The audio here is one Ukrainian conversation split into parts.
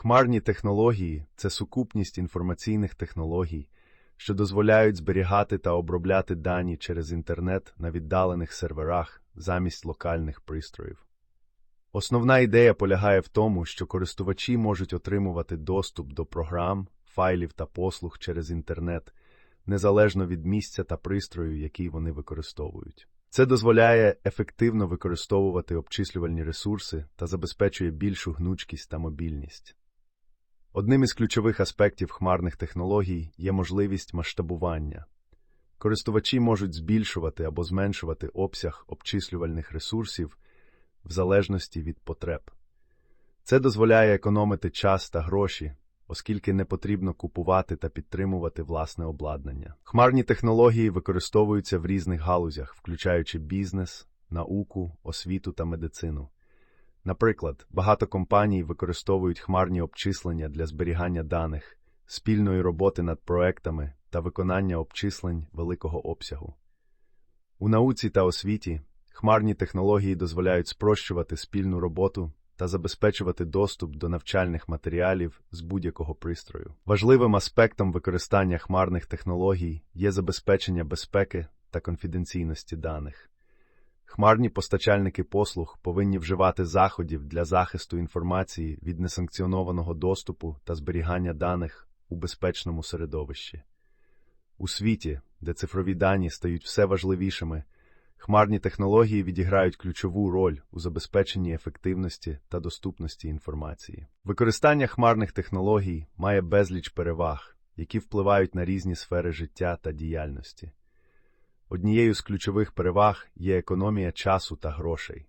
Хмарні технології це сукупність інформаційних технологій, що дозволяють зберігати та обробляти дані через інтернет на віддалених серверах замість локальних пристроїв. Основна ідея полягає в тому, що користувачі можуть отримувати доступ до програм, файлів та послуг через інтернет, незалежно від місця та пристрою, який вони використовують. Це дозволяє ефективно використовувати обчислювальні ресурси та забезпечує більшу гнучкість та мобільність. Одним із ключових аспектів хмарних технологій є можливість масштабування. Користувачі можуть збільшувати або зменшувати обсяг обчислювальних ресурсів в залежності від потреб. Це дозволяє економити час та гроші, оскільки не потрібно купувати та підтримувати власне обладнання. Хмарні технології використовуються в різних галузях, включаючи бізнес, науку, освіту та медицину. Наприклад, багато компаній використовують хмарні обчислення для зберігання даних, спільної роботи над проектами та виконання обчислень великого обсягу. У науці та освіті хмарні технології дозволяють спрощувати спільну роботу та забезпечувати доступ до навчальних матеріалів з будь-якого пристрою. Важливим аспектом використання хмарних технологій є забезпечення безпеки та конфіденційності даних. Хмарні постачальники послуг повинні вживати заходів для захисту інформації від несанкціонованого доступу та зберігання даних у безпечному середовищі. У світі, де цифрові дані стають все важливішими, хмарні технології відіграють ключову роль у забезпеченні ефективності та доступності інформації. Використання хмарних технологій має безліч переваг, які впливають на різні сфери життя та діяльності. Однією з ключових переваг є економія часу та грошей.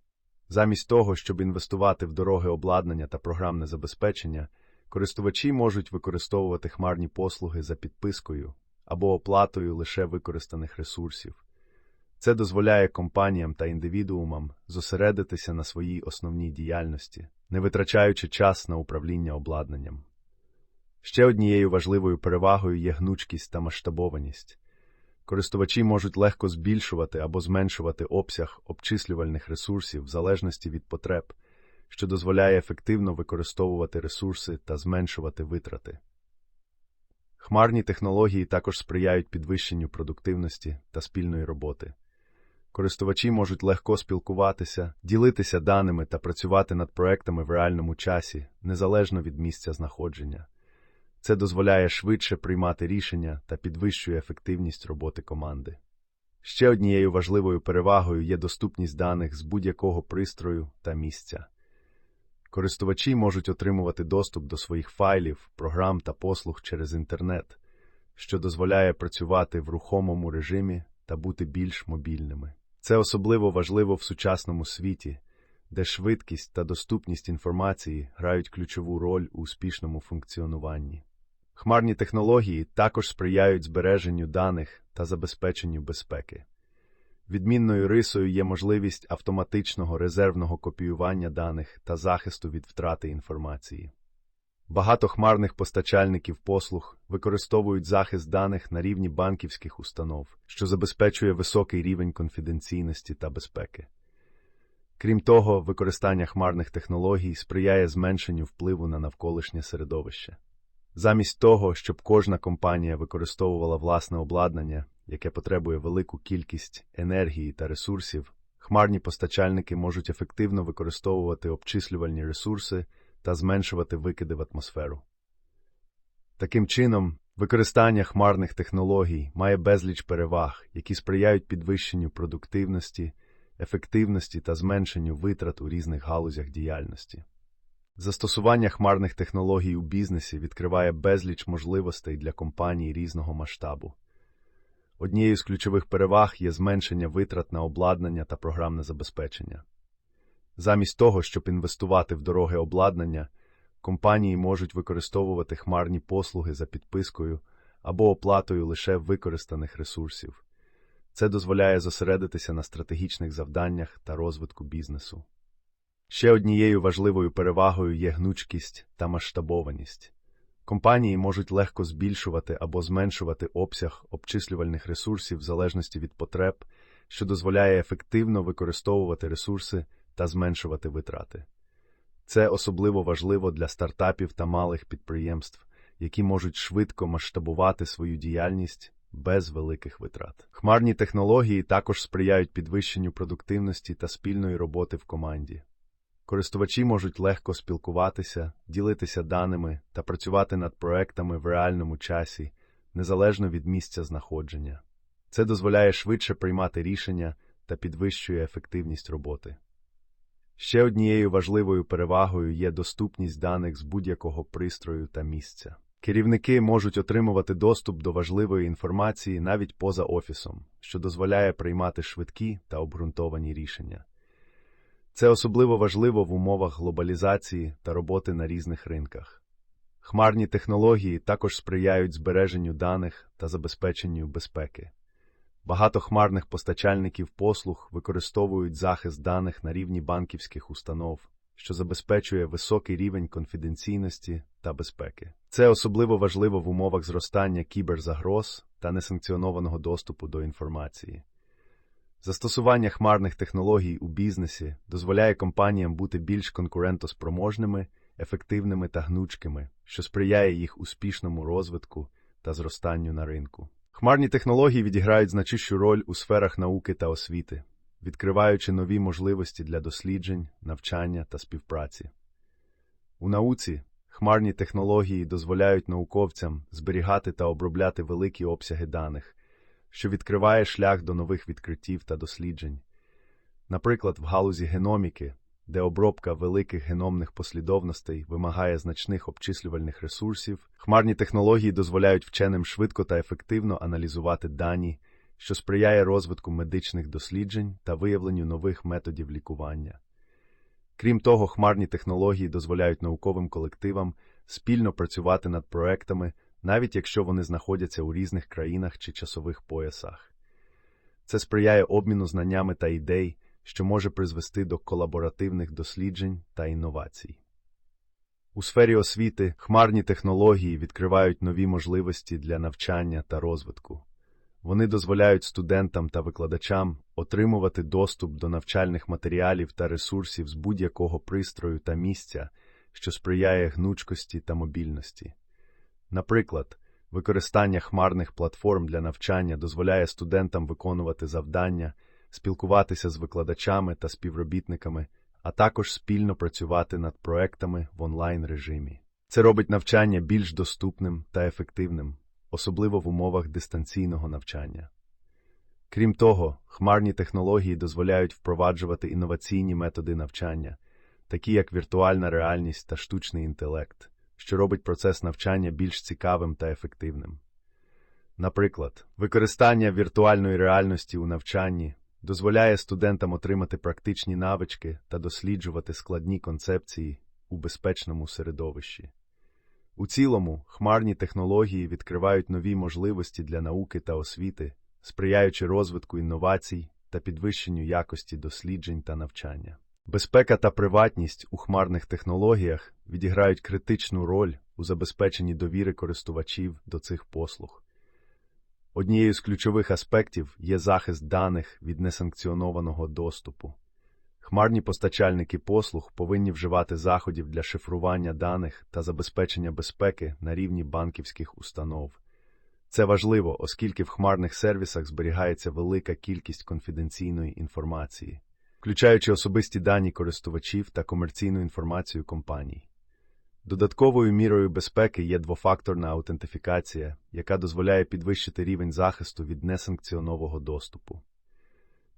Замість того, щоб інвестувати в дороге обладнання та програмне забезпечення, користувачі можуть використовувати хмарні послуги за підпискою або оплатою лише використаних ресурсів. Це дозволяє компаніям та індивідуумам зосередитися на своїй основній діяльності, не витрачаючи час на управління обладнанням. Ще однією важливою перевагою є гнучкість та масштабованість. Користувачі можуть легко збільшувати або зменшувати обсяг обчислювальних ресурсів в залежності від потреб, що дозволяє ефективно використовувати ресурси та зменшувати витрати. Хмарні технології також сприяють підвищенню продуктивності та спільної роботи. Користувачі можуть легко спілкуватися, ділитися даними та працювати над проектами в реальному часі, незалежно від місця знаходження. Це дозволяє швидше приймати рішення та підвищує ефективність роботи команди. Ще однією важливою перевагою є доступність даних з будь-якого пристрою та місця. Користувачі можуть отримувати доступ до своїх файлів, програм та послуг через інтернет, що дозволяє працювати в рухомому режимі та бути більш мобільними. Це особливо важливо в сучасному світі, де швидкість та доступність інформації грають ключову роль у успішному функціонуванні. Хмарні технології також сприяють збереженню даних та забезпеченню безпеки. Відмінною рисою є можливість автоматичного резервного копіювання даних та захисту від втрати інформації. Багато хмарних постачальників послуг використовують захист даних на рівні банківських установ, що забезпечує високий рівень конфіденційності та безпеки. Крім того, використання хмарних технологій сприяє зменшенню впливу на навколишнє середовище. Замість того, щоб кожна компанія використовувала власне обладнання, яке потребує велику кількість енергії та ресурсів, хмарні постачальники можуть ефективно використовувати обчислювальні ресурси та зменшувати викиди в атмосферу. Таким чином, використання хмарних технологій має безліч переваг, які сприяють підвищенню продуктивності, ефективності та зменшенню витрат у різних галузях діяльності. Застосування хмарних технологій у бізнесі відкриває безліч можливостей для компаній різного масштабу. Однією з ключових переваг є зменшення витрат на обладнання та програмне забезпечення. Замість того, щоб інвестувати в дороге обладнання, компанії можуть використовувати хмарні послуги за підпискою або оплатою лише використаних ресурсів. Це дозволяє зосередитися на стратегічних завданнях та розвитку бізнесу. Ще однією важливою перевагою є гнучкість та масштабованість. Компанії можуть легко збільшувати або зменшувати обсяг обчислювальних ресурсів в залежності від потреб, що дозволяє ефективно використовувати ресурси та зменшувати витрати. Це особливо важливо для стартапів та малих підприємств, які можуть швидко масштабувати свою діяльність без великих витрат. Хмарні технології також сприяють підвищенню продуктивності та спільної роботи в команді. Користувачі можуть легко спілкуватися, ділитися даними та працювати над проектами в реальному часі, незалежно від місця знаходження. Це дозволяє швидше приймати рішення та підвищує ефективність роботи. Ще однією важливою перевагою є доступність даних з будь-якого пристрою та місця. Керівники можуть отримувати доступ до важливої інформації навіть поза офісом, що дозволяє приймати швидкі та обґрунтовані рішення. Це особливо важливо в умовах глобалізації та роботи на різних ринках. Хмарні технології також сприяють збереженню даних та забезпеченню безпеки. Багато хмарних постачальників послуг використовують захист даних на рівні банківських установ, що забезпечує високий рівень конфіденційності та безпеки. Це особливо важливо в умовах зростання кіберзагроз та несанкціонованого доступу до інформації. Застосування хмарних технологій у бізнесі дозволяє компаніям бути більш конкурентоспроможними, ефективними та гнучкими, що сприяє їх успішному розвитку та зростанню на ринку. Хмарні технології відіграють значущу роль у сферах науки та освіти, відкриваючи нові можливості для досліджень, навчання та співпраці. У науці хмарні технології дозволяють науковцям зберігати та обробляти великі обсяги даних, що відкриває шлях до нових відкриттів та досліджень. Наприклад, в галузі геноміки, де обробка великих геномних послідовностей вимагає значних обчислювальних ресурсів, хмарні технології дозволяють вченим швидко та ефективно аналізувати дані, що сприяє розвитку медичних досліджень та виявленню нових методів лікування. Крім того, хмарні технології дозволяють науковим колективам спільно працювати над проектами, навіть якщо вони знаходяться у різних країнах чи часових поясах. Це сприяє обміну знаннями та ідей, що може призвести до колаборативних досліджень та інновацій. У сфері освіти хмарні технології відкривають нові можливості для навчання та розвитку. Вони дозволяють студентам та викладачам отримувати доступ до навчальних матеріалів та ресурсів з будь-якого пристрою та місця, що сприяє гнучкості та мобільності. Наприклад, використання хмарних платформ для навчання дозволяє студентам виконувати завдання, спілкуватися з викладачами та співробітниками, а також спільно працювати над проектами в онлайн режимі. Це робить навчання більш доступним та ефективним, особливо в умовах дистанційного навчання. Крім того, хмарні технології дозволяють впроваджувати інноваційні методи навчання, такі як віртуальна реальність та штучний інтелект, що робить процес навчання більш цікавим та ефективним. Наприклад, використання віртуальної реальності у навчанні дозволяє студентам отримати практичні навички та досліджувати складні концепції у безпечному середовищі. У цілому, хмарні технології відкривають нові можливості для науки та освіти, сприяючи розвитку інновацій та підвищенню якості досліджень та навчання. Безпека та приватність у хмарних технологіях відіграють критичну роль у забезпеченні довіри користувачів до цих послуг. Однією з ключових аспектів є захист даних від несанкціонованого доступу. Хмарні постачальники послуг повинні вживати заходів для шифрування даних та забезпечення безпеки на рівні банківських установ. Це важливо, оскільки в хмарних сервісах зберігається велика кількість конфіденційної інформації, включаючи особисті дані користувачів та комерційну інформацію компаній. Додатковою мірою безпеки є двофакторна аутентифікація, яка дозволяє підвищити рівень захисту від несанкціонового доступу.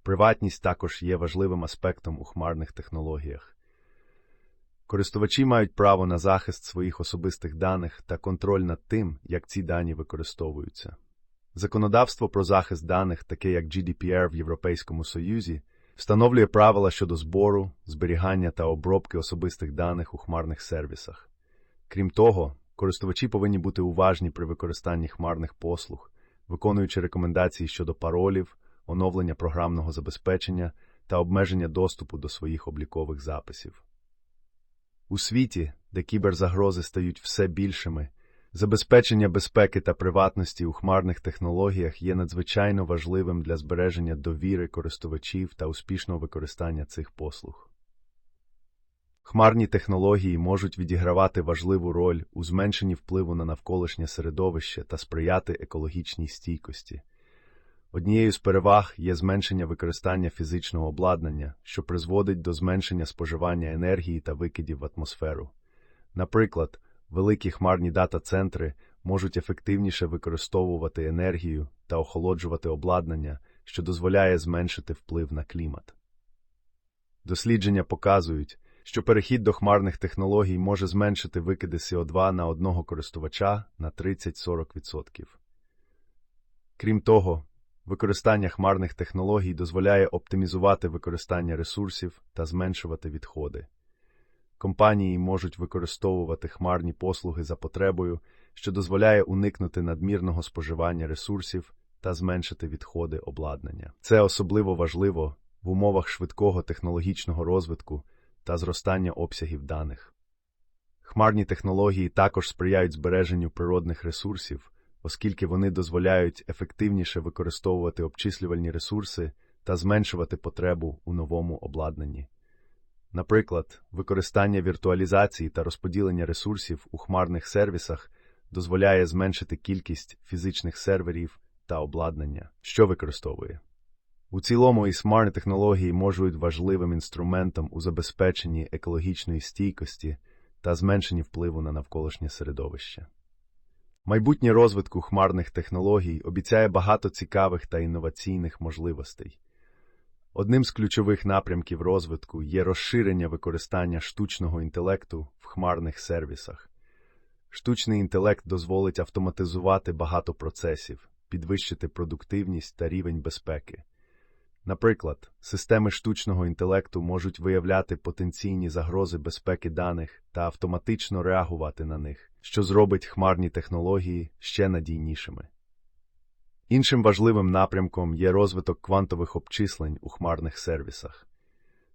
Приватність також є важливим аспектом у хмарних технологіях. Користувачі мають право на захист своїх особистих даних та контроль над тим, як ці дані використовуються. Законодавство про захист даних, таке як GDPR в Європейському Союзі, встановлює правила щодо збору, зберігання та обробки особистих даних у хмарних сервісах. Крім того, користувачі повинні бути уважні при використанні хмарних послуг, виконуючи рекомендації щодо паролів, оновлення програмного забезпечення та обмеження доступу до своїх облікових записів. У світі, де кіберзагрози стають все більшими, забезпечення безпеки та приватності у хмарних технологіях є надзвичайно важливим для збереження довіри користувачів та успішного використання цих послуг. Хмарні технології можуть відігравати важливу роль у зменшенні впливу на навколишнє середовище та сприяти екологічній стійкості. Однією з переваг є зменшення використання фізичного обладнання, що призводить до зменшення споживання енергії та викидів в атмосферу. Наприклад, великі хмарні дата-центри можуть ефективніше використовувати енергію та охолоджувати обладнання, що дозволяє зменшити вплив на клімат. Дослідження показують, що перехід до хмарних технологій може зменшити викиди СО2 на одного користувача на 30-40%. Крім того, використання хмарних технологій дозволяє оптимізувати використання ресурсів та зменшувати відходи. Компанії можуть використовувати хмарні послуги за потребою, що дозволяє уникнути надмірного споживання ресурсів та зменшити відходи обладнання. Це особливо важливо в умовах швидкого технологічного розвитку та зростання обсягів даних. Хмарні технології також сприяють збереженню природних ресурсів, оскільки вони дозволяють ефективніше використовувати обчислювальні ресурси та зменшувати потребу у новому обладнанні. Наприклад, використання віртуалізації та розподілення ресурсів у хмарних сервісах дозволяє зменшити кількість фізичних серверів та обладнання, що використовує. У цілому і смарт технології можуть важливим інструментом у забезпеченні екологічної стійкості та зменшенні впливу на навколишнє середовище. Майбутнє розвитку хмарних технологій обіцяє багато цікавих та інноваційних можливостей. Одним з ключових напрямків розвитку є розширення використання штучного інтелекту в хмарних сервісах. Штучний інтелект дозволить автоматизувати багато процесів, підвищити продуктивність та рівень безпеки. Наприклад, системи штучного інтелекту можуть виявляти потенційні загрози безпеки даних та автоматично реагувати на них, що зробить хмарні технології ще надійнішими. Іншим важливим напрямком є розвиток квантових обчислень у хмарних сервісах.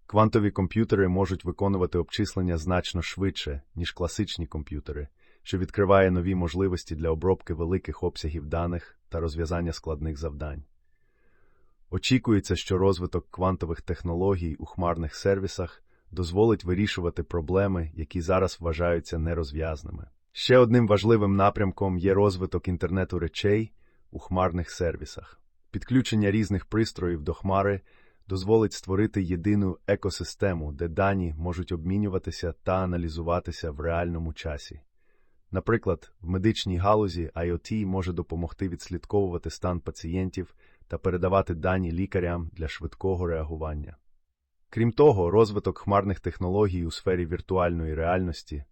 Квантові комп'ютери можуть виконувати обчислення значно швидше, ніж класичні комп'ютери, що відкриває нові можливості для обробки великих обсягів даних та розв'язання складних завдань. Очікується, що розвиток квантових технологій у хмарних сервісах дозволить вирішувати проблеми, які зараз вважаються нерозв'язними. Ще одним важливим напрямком є розвиток інтернету речей у хмарних сервісах. Підключення різних пристроїв до хмари дозволить створити єдину екосистему, де дані можуть обмінюватися та аналізуватися в реальному часі. Наприклад, в медичній галузі IoT може допомогти відслідковувати стан пацієнтів та передавати дані лікарям для швидкого реагування. Крім того, розвиток хмарних технологій у сфері віртуальної реальності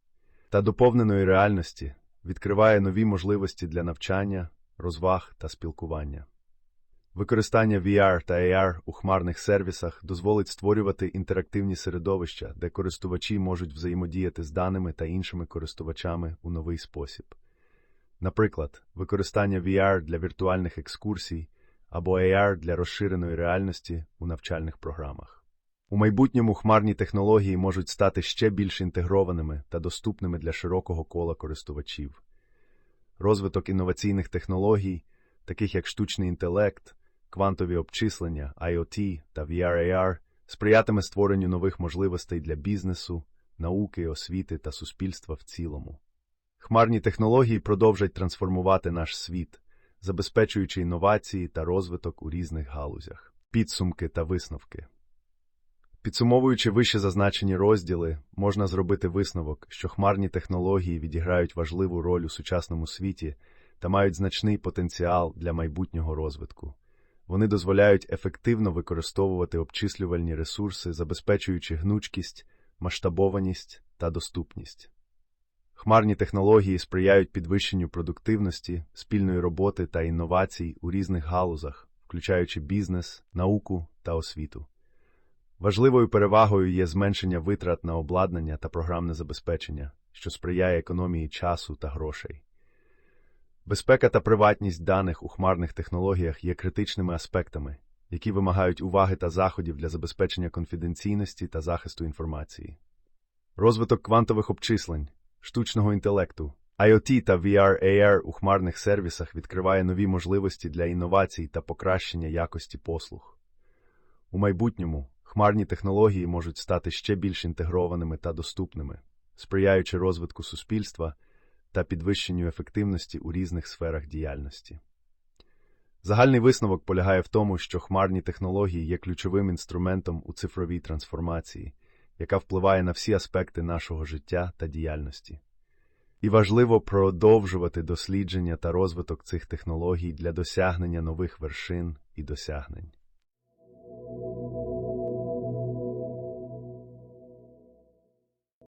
та доповненої реальності відкриває нові можливості для навчання, розваг та спілкування. Використання VR та AR у хмарних сервісах дозволить створювати інтерактивні середовища, де користувачі можуть взаємодіяти з даними та іншими користувачами у новий спосіб. Наприклад, використання VR для віртуальних екскурсій або AR для розширеної реальності у навчальних програмах. У майбутньому хмарні технології можуть стати ще більш інтегрованими та доступними для широкого кола користувачів. Розвиток інноваційних технологій, таких як штучний інтелект, квантові обчислення, IoT та VR-AR, сприятиме створенню нових можливостей для бізнесу, науки, освіти та суспільства в цілому. Хмарні технології продовжать трансформувати наш світ, забезпечуючи інновації та розвиток у різних галузях, підсумки та висновки. Підсумовуючи вище зазначені розділи, можна зробити висновок, що хмарні технології відіграють важливу роль у сучасному світі та мають значний потенціал для майбутнього розвитку. Вони дозволяють ефективно використовувати обчислювальні ресурси, забезпечуючи гнучкість, масштабованість та доступність. Хмарні технології сприяють підвищенню продуктивності, спільної роботи та інновацій у різних галузах, включаючи бізнес, науку та освіту. Важливою перевагою є зменшення витрат на обладнання та програмне забезпечення, що сприяє економії часу та грошей. Безпека та приватність даних у хмарних технологіях є критичними аспектами, які вимагають уваги та заходів для забезпечення конфіденційності та захисту інформації. Розвиток квантових обчислень, штучного інтелекту, IoT та VR-AR у хмарних сервісах відкриває нові можливості для інновацій та покращення якості послуг. У майбутньому хмарні технології можуть стати ще більш інтегрованими та доступними, сприяючи розвитку суспільства та підвищенню ефективності у різних сферах діяльності. Загальний висновок полягає в тому, що хмарні технології є ключовим інструментом у цифровій трансформації, яка впливає на всі аспекти нашого життя та діяльності. І важливо продовжувати дослідження та розвиток цих технологій для досягнення нових вершин і досягнень.